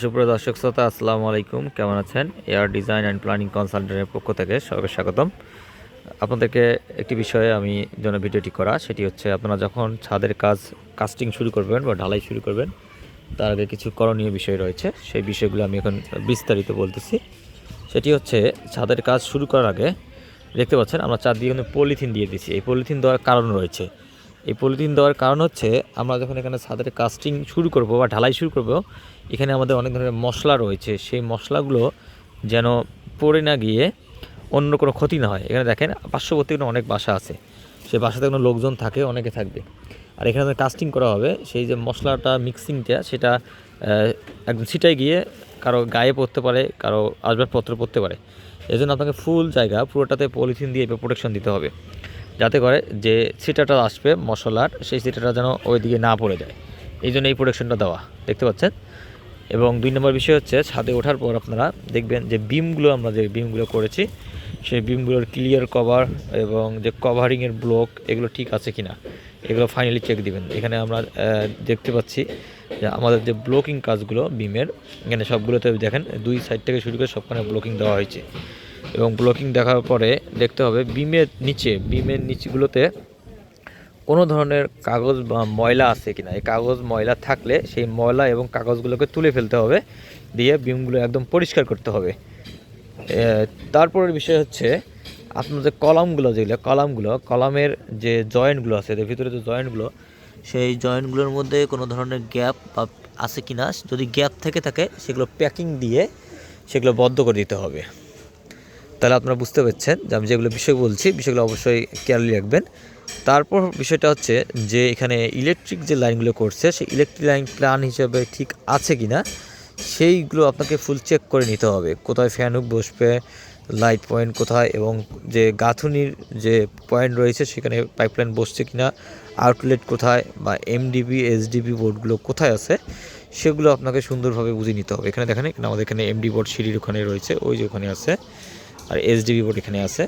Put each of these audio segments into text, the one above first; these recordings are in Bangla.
সুপ্রিয় দর্শক শ্রোতা, আসসালামু আলাইকুম। কেমন আছেন? এয়ার ডিজাইন অ্যান্ড প্ল্যানিং কনসালটেন্টের পক্ষ থেকে সবাইকে স্বাগতম। আপনাদেরকে একটি বিষয়ে আমি জন্য ভিডিওটি করা, সেটি হচ্ছে আপনারা যখন ছাদের কাজ কাস্টিং শুরু করবেন বা ঢালাই শুরু করবেন, তার আগে কিছু করণীয় বিষয় রয়েছে। সেই বিষয়গুলো আমি এখন বিস্তারিত বলতেছি। সেটি হচ্ছে, ছাদের কাজ শুরু করার আগে দেখতে পাচ্ছেন, আমরা চারদিকে কিন্তু পলিথিন দিয়ে দিচ্ছি এই পলিথিন দেওয়ার কারণ রয়েছে। এই পলিথিন দেওয়ার কারণ হচ্ছে আমরা যখন এখানে ছাদের কাস্টিং শুরু করব বা ঢালাই শুরু করব, এখানে আমাদের অনেক ধরনের মশলা রয়েছে। সেই মশলাগুলো যেন পড়ে না গিয়ে অন্য কোনো ক্ষতি না হয়। এখানে দেখেন, পার্শ্ববর্তী কোনো অনেক বাসা আছে। সেই বাসাতে কোনো লোকজন থাকে, অনেকে থাকবে। আর এখানে কাস্টিং করা হবে। সেই যে মশলাটা মিক্সিংটা সেটা একদম ছিটাই গিয়ে কারও গায়ে পড়তে পারে, কারও আসবাবপত্র পড়তে পারে। এই জন্য আপনাকে ফুল জায়গা, পুরোটাতে পলিথিন দিয়ে প্রোটেকশন দিতে হবে। যাতে করে যে ছিটাটা আসবে মশলার, সেই ছিটাটা যেন ওইদিকে না পড়ে যায়। এই জন্য এই প্রোটেকশনটা দেওয়া, দেখতে পাচ্ছেন? এবং দুই নম্বর বিষয় হচ্ছে, ছাদে ওঠার পর আপনারা দেখবেন যে বিমগুলো আমরা যে বিমগুলো করেছি, সেই বিমগুলোর ক্লিয়ার কভার এবং যে কভারিংয়ের ব্লক এগুলো ঠিক আছে কি না এগুলো ফাইনালি চেক দিবেন। এখানে আমরা দেখতে পাচ্ছি যে আমাদের যে ব্লকিং কাজগুলো বিমের এখানে সবগুলোতে দেখেন, দুই সাইড থেকে শুরু করে সবখানে ব্লকিং দেওয়া হয়েছে। এবং ব্লকিং দেখার পরে দেখতে হবে বিমের নিচে, বিমের নিচগুলোতে কোনো ধরনের কাগজ বা ময়লা আছে কিনা। এই কাগজ ময়লা থাকলে সেই ময়লা এবং কাগজগুলোকে তুলে ফেলতে হবে, দিয়ে বিমগুলো একদম পরিষ্কার করতে হবে। তারপরের বিষয় হচ্ছে আপনার যে কলামগুলো যেগুলো, কলামগুলো, কলামের যে জয়েন্টগুলো আছে, এদের ভিতরে যে জয়েন্টগুলো, সেই জয়েন্টগুলোর মধ্যে কোনো ধরনের গ্যাপ বা আছে কিনা, যদি গ্যাপ থেকে থাকে, সেগুলো প্যাকিং দিয়ে সেগুলো বদ্ধ করে দিতে হবে। তাহলে আপনারা বুঝতে পারছেন যে আমি যেগুলো বিষয় বলছি, বিষয়গুলো অবশ্যই কেয়ারলি রাখবেন। তারপর বিষয়টা হচ্ছে যে এখানে ইলেকট্রিক যে লাইনগুলো করছে, সেই ইলেকট্রিক লাইন প্ল্যান হিসেবে ঠিক আছে কি না সেইগুলো আপনাকে ফুল চেক করে নিতে হবে। কোথায় ফ্যানুক বসবে লাইট পয়েন্ট কোথায় এবং যে গাঁথুনির যে পয়েন্ট রয়েছে, সেখানে পাইপলাইন বসছে কি না আউটলেট কোথায় বা এমডিবি এসডিবি বোর্ডগুলো কোথায় আছে, সেগুলো আপনাকে সুন্দরভাবে বুঝে নিতে হবে। এখানে দেখেন আমাদের এখানে এমডি বোর্ড সিঁড়ির ওখানে রয়েছে, ওই যে ওখানে আছে। আর এসডিবি বোর্ড এখানে আছে।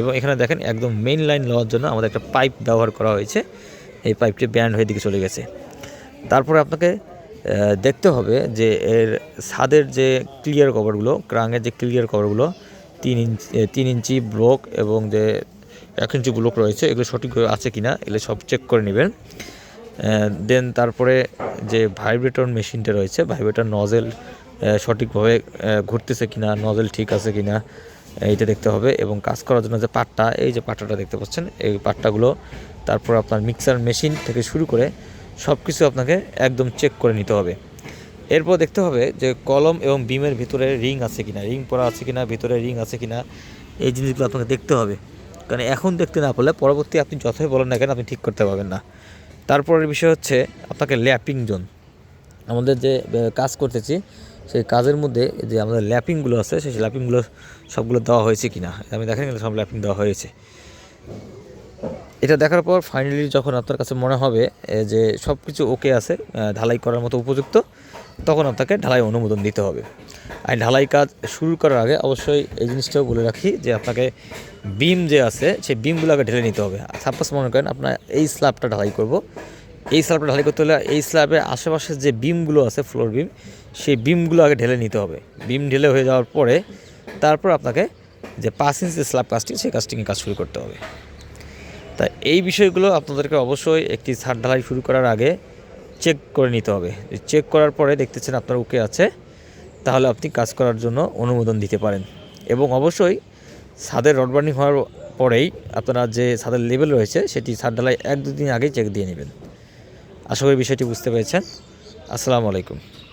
এবং এখানে দেখেন একদম মেইন লাইন নেওয়ার জন্য আমাদের একটা পাইপ ব্যবহার করা হয়েছে। এই পাইপটি ব্যান্ড হয়ে দিকে চলে গেছে। তারপরে আপনাকে দেখতে হবে যে এর ছাদের যে ক্লিয়ার কভারগুলো ক্রাঙের যে ক্লিয়ার কভারগুলো তিন ইঞ্চি তিন ইঞ্চি ব্লক এবং যে এক ইঞ্চি ব্লক রয়েছে, এগুলো সঠিকভাবে আছে কিনা, এগুলো সব চেক করে নেবেন। দেন তারপরে যে ভাইব্রেটর মেশিনটা রয়েছে ভাইব্রেটর নজেল সঠিকভাবে ঘুরতেছে কিনা নজেল ঠিক আছে কিনা এইটা দেখতে হবে এবং কাজ করার জন্য যে পাটটা, এই যে পাট্টাটা দেখতে পাচ্ছেন, এই পাট্টাগুলো তারপর আপনার মিক্সার মেশিন থেকে শুরু করে সব কিছু আপনাকে একদম চেক করে নিতে হবে। এরপর দেখতে হবে যে কলম এবং বিমের ভিতরে রিং আছে কিনা রিং পরা আছে কিনা, ভিতরে রিং আছে কিনা, এই জিনিসগুলো আপনাকে দেখতে হবে। কারণ এখন দেখতে না পারলে পরবর্তী আপনি যতই বলেন না কেন আপনি ঠিক করতে পারবেন না। তারপরের বিষয় হচ্ছে আপনাকে ল্যাপিং জোন। আমাদের যে কাজ করতেছি সেই কাজের মধ্যে যে আমাদের ল্যাপিংগুলো আছে, সেই ল্যাপিংগুলো সবগুলো দেওয়া হয়েছে কিনা আমি দেখেন এখানে সব ল্যাপিং দেওয়া হয়েছে। এটা দেখার পর ফাইনালি যখন আপনার কাছে মনে হবে যে সব কিছু ওকে আছে ঢালাই করার মতো উপযুক্ত, তখন আপনাকে ঢালাই অনুমোদন দিতে হবে। আর ঢালাই কাজ শুরু করার আগে অবশ্যই এই জিনিসটাও বলে রাখি যে আপনাকে বিম যে আছে, সেই বিমগুলো আগে ঢেলে নিতে হবে। সাপোজ মনে করেন আপনার এই স্ল্যাবটা ঢালাই করব এই স্ল্যাবটা ঢালাই করতে হলে এই স্ল্যাবের আশেপাশে যে বিমগুলো আছে ফ্লোর বিম সেই বিমগুলো আগে ঢেলে নিতে হবে। বিম ঢেলে হয়ে যাওয়ার পরে তারপর আপনাকে যে পাঁচ ইঞ্চি স্ল্যাব কাজটি সেই কাজটিংয়ে কাজ শুরু করতে হবে। তা এই বিষয়গুলো আপনাদেরকে অবশ্যই একটি ছাদ ঢালাই শুরু করার আগে চেক করে নিতে হবে। চেক করার পরে দেখতেছেন আপনার ওকে আছে, তাহলে আপনি কাজ করার জন্য অনুমোদন দিতে পারেন। এবং অবশ্যই ছাদের রড বার্নিং হওয়ার পরেই আপনারা যে ছাদের লেভেল রয়েছে, সেটি ছাদ ঢালাই এক দুদিন আগেই চেক দিয়ে নেবেন। আশা করি বিষয়টি বুঝতে পেরেছেন। আসসালামু আলাইকুম।